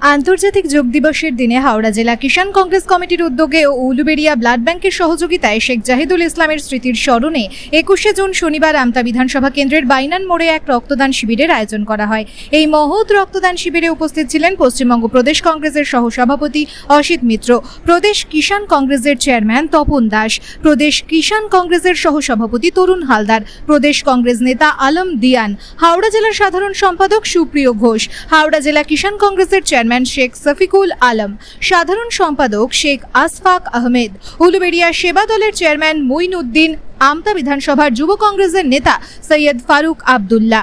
আন্তর্জাতিক যোগ দিবসের দিনে হাওড়া জেলা কিষাণ কংগ্রেস কমিটির উদ্যোগে ও উলুবেড়িয়া ব্লাড ব্যাংকের সহযোগিতায় শেখ জাহিদুল ইসলামের স্মৃতির স্মরণে একুশে জুন শনিবার আমতা বিধানসভা কেন্দ্রের বাইনান মোড়ে এক রক্তদান শিবিরের আয়োজন করা হয়। এই মহৎ রক্তদান শিবিরে উপস্থিত ছিলেন পশ্চিমবঙ্গ প্রদেশ কংগ্রেসের সহসভাপতি অসিত মিত্র, প্রদেশ কিষাণ কংগ্রেসের চেয়ারম্যান তপন দাস, প্রদেশ কিষাণ কংগ্রেসের সহসভাপতি তরুণ হালদার, প্রদেশ কংগ্রেস নেতা আলম দিয়ান, হাওড়া জেলার সাধারণ সম্পাদক সুপ্রিয় ঘোষ, হাওড়া জেলা কিষাণ কংগ্রেসের চেয়ারম্যান শেখ সফিকুল আলম, সাধারণ সম্পাদক শেখ আসফাক আহমেদ, উলুবেড়িয়া সেবা দলের চেয়ারম্যান মঈনউদ্দিন আমতা বিধানসভার যুব কংগ্রেসের নেতা সৈয়দ ফারুক আবদুল্লাহ।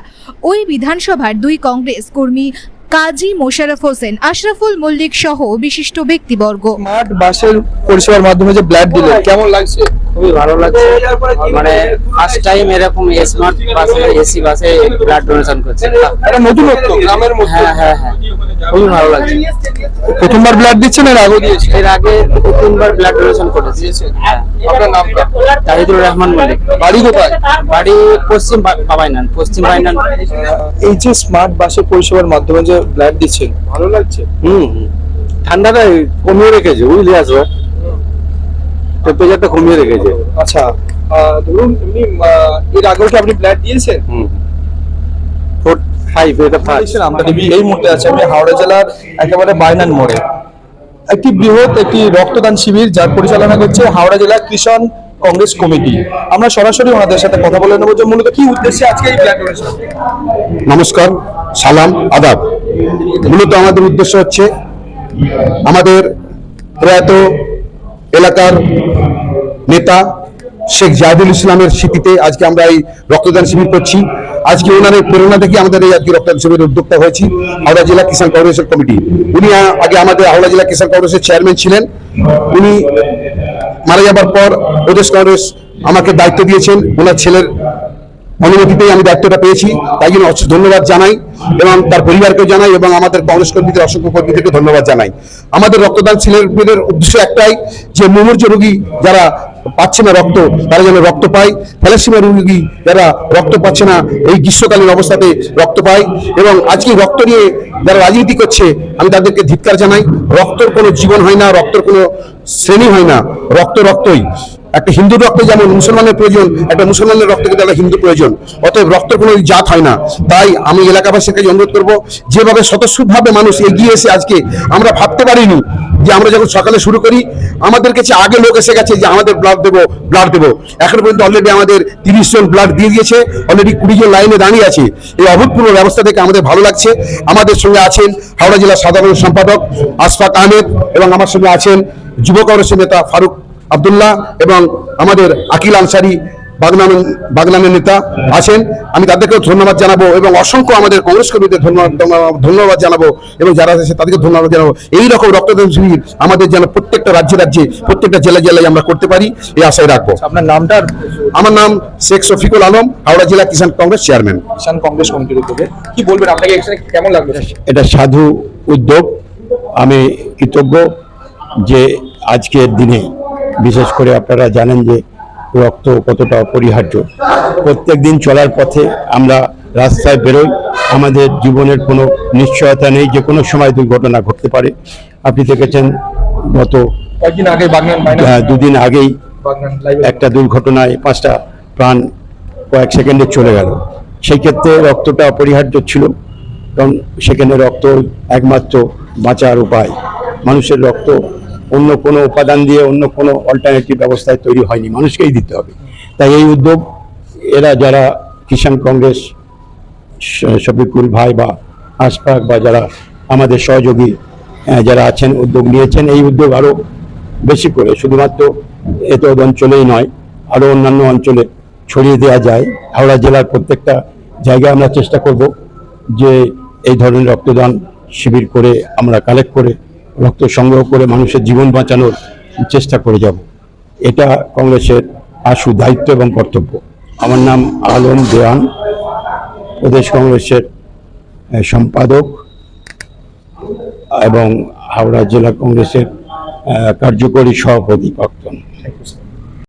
ওই বিধানসভার দুই কংগ্রেস কর্মী কাজী মোশারফ হোসেন, আশরাফুল মল্লিক সহ বিশিষ্ট ব্যক্তিবর্গ। স্মার্ট বাসের পরিষেবার মাধ্যমে যে ব্লাড দিলে কেমন লাগছে? খুবই ভালো লাগছে। মানে ফার্স্ট টাইম এরকম স্মার্ট বাসে এসি বাসে ব্লাড ডোনেশন করছে। নতুনত্ব গ্রামের মধ্যে হ্যাঁ হ্যাঁ হ্যাঁ। খুবই ভালো লাগছে। প্রথমবার ব্লাড দিচ্ছেন এর আগে দিয়েছে? এর আগে তিনবার ব্লাড ডোনেশন করেছি। আপনার নামটা তাহিদুর রহমান মল্লিক। বাড়ি কোথায়? বাড়ি পশ্চিম বাবাইনান পশ্চিম বাইনান এই যে স্মার্ট বাসের পরিষেবার মাধ্যমে যে ব্লাড দিচ্ছেন ভালো লাগছে? হুম ঠান্ডাটা কমিয়ে রেখেছে বুঝলি আসবে টেম্পারেচারটা কমিয়ে রেখেছে। আচ্ছা ধরুন এমনি এর আগেও কি আপনি ব্লাড দিয়েছেন? হুম। ফোর ফাইভ এটা ফাইভ আমরা টিভি এই মুহূর্তে আছে আমি হাওড়া জেলার একেবারে বাইনান মোড়ে। একটি বৃহৎ একটি রক্তদান শিবির যার পরিচালনা করছে হাওড়া জেলা কৃষণ কংগ্রেস কমিটি। আমরা সরাসরি ওনাদের সাথে কথা বলে নেব যে মূলত কি উদ্দেশ্যে আজকে এই ব্লাড ডোনেশন নমস্কার সালাম আদাব। মূলত আমাদের উদ্দেশ্য হচ্ছে আমাদের প্রয়াত এলাকার নেতা শেখ জাহিদুল ইসলামের স্মৃতিতে আজকে আমরা এই রক্তদান শিবির করছি। আজকে ওনাদের প্রেরণা থেকে আমাদের এই আজকে রক্তদান শিবিরের উদ্যোক্তা হয়েছি হাওড়া জেলা কিষাণ কংগ্রেসের কমিটি। উনি আগে আমাদের হাওড়া জেলা কিষাণ কংগ্রেসের চেয়ারম্যান ছিলেন। উনি মারা যাবার পর প্রদেশ কংগ্রেস আমাকে দায়িত্ব দিয়েছেন। ওনার ছেলের অনুমতিতেই আমি দায়িত্বটা পেয়েছি। তাই জন্য ধন্যবাদ জানাই এবং তার পরিবারকে জানাই এবং আমাদের কংগ্রেস কর্মীদের, অসংখ্য কর্মীদেরকে ধন্যবাদ জানাই। আমাদের রক্তদান শিবিরের উদ্দেশ্য একটাই যে মুমূর্য রোগী যারা পাচ্ছে না রক্ত, তারা যেন রক্ত পায়। থ্যালাসিমিয়া রোগী যারা রক্ত পাচ্ছে না, এই গ্রীষ্মকালীন অবস্থাতে রক্ত পায় এবং আজকে রক্ত নিয়ে যারা রাজনীতি করছে, আমি তাদেরকে ধিক্কার জানাই, রক্তর কোনো জীবন হয় না, রক্তর কোনো শ্রেণি হয় না, রক্ত রক্তই। একটা হিন্দু রক্ত যেমন মুসলমানের প্রয়োজন, একটা মুসলমানের রক্ত কিন্তু একটা হিন্দু প্রয়োজন। অতএব রক্তের কোনো জাত হয় না। তাই আমি এলাকাবাসীর কাছে অনুরোধ করব, যেভাবে স্বতঃস্ফূর্তভাবে মানুষ এগিয়ে এসে আজকে আমরা ভাবতে পারিনি যে আমরা যখন সকালে শুরু করি, আমাদের কাছে আগে লোক এসে গেছে যে আমাদের ব্লাড দেবো ব্লাড দেবো। এখন পর্যন্ত অলরেডি আমাদের তিরিশ জন ব্লাড দিয়ে দিয়েছে অলরেডি কুড়ি জন লাইনে দাঁড়িয়ে আছে। এই অভূতপূর্ব ব্যবস্থা থেকে আমাদের ভালো লাগছে। আমাদের সঙ্গে আছেন হাওড়া জেলার সাধারণ সম্পাদক আশফাক আহমেদ এবং আমার সঙ্গে আছেন যুব কংগ্রেসের নেতা ফারুক আব্দুল্লাহ এবং আমাদের আকিল আনসারি বাগনান বাগনানের নেতা আছেন। আমি তাদেরকেও ধন্যবাদ জানাব এবং অসংখ্য আমাদের কংগ্রেস কর্মীদের ধন্যবাদ ধন্যবাদ জানাব এবং যারা আছে তাদেরকে ধন্যবাদ জানাব। এই রকম রক্তদান শিবির আমাদের যেন প্রত্যেকটা রাজ্যে রাজ্যে প্রত্যেকটা জেলায় জেলায় আমরা করতে পারি এই আশায় রাখব। আপনার নামটা আমার নাম শেখ শফিকুল আলম হাওড়া জেলা কিষাণ কংগ্রেস চেয়ারম্যান। কিষাণ কংগ্রেস কমিটির উদ্যোগে। কি বলবেন আপনাকে কেমন লাগবে এটা সাধু উদ্যোগ। আমি কৃতজ্ঞ যে আজকের দিনে বিশেষ করে আপনারা জানেন যে রক্ত কতটা অপরিহার্য। প্রত্যেক দিন চলার পথে আমরা রাস্তায় বেরোই আমাদের জীবনের কোনো নিশ্চয়তা নেই যে কোনো সময় দুর্ঘটনা ঘটতে পারে। আপনি দেখেছেন গত কয়েকদিন আগে দুদিন আগেই একটা দুর্ঘটনায় পাঁচটা প্রাণ কয়েক সেকেন্ডে চলে গেল। সেই ক্ষেত্রে রক্তটা অপরিহার্য ছিল কারণ সেখানে রক্ত একমাত্র বাঁচার উপায়। মানুষের রক্ত অন্য কোনো উপাদান দিয়ে অন্য কোনো অল্টারনেটিভ ব্যবস্থায় তৈরি হয়নি, মানুষকেই দিতে হবে। তাই এই উদ্যোগ, এরা যারা কিষাণ কংগ্রেস শফিকুল ভাই বা আশফাক বা যারা আমাদের সহযোগী যারা আছেন, উদ্যোগ নিয়েছেন, এই উদ্যোগ আরও বেশি করে, শুধুমাত্র এত অঞ্চলেই নয় আরও অন্যান্য অঞ্চলে ছড়িয়ে দেওয়া যায়। হাওড়া জেলার প্রত্যেকটা জায়গায় আমরা চেষ্টা করব যে এই ধরনের রক্তদান শিবির করে আমরা কালেক্ট করে রক্ত সংগ্রহ করে মানুষের জীবন বাঁচানোর চেষ্টা করে যাব। এটা কংগ্রেসের আশু, দায়িত্ব এবং কর্তব্য। আমার নাম আলম দেওয়ান। প্রদেশ কংগ্রেসের সম্পাদক এবং হাওড়া জেলা কংগ্রেসের কার্যকরী সভাপতি প্রাক্তন।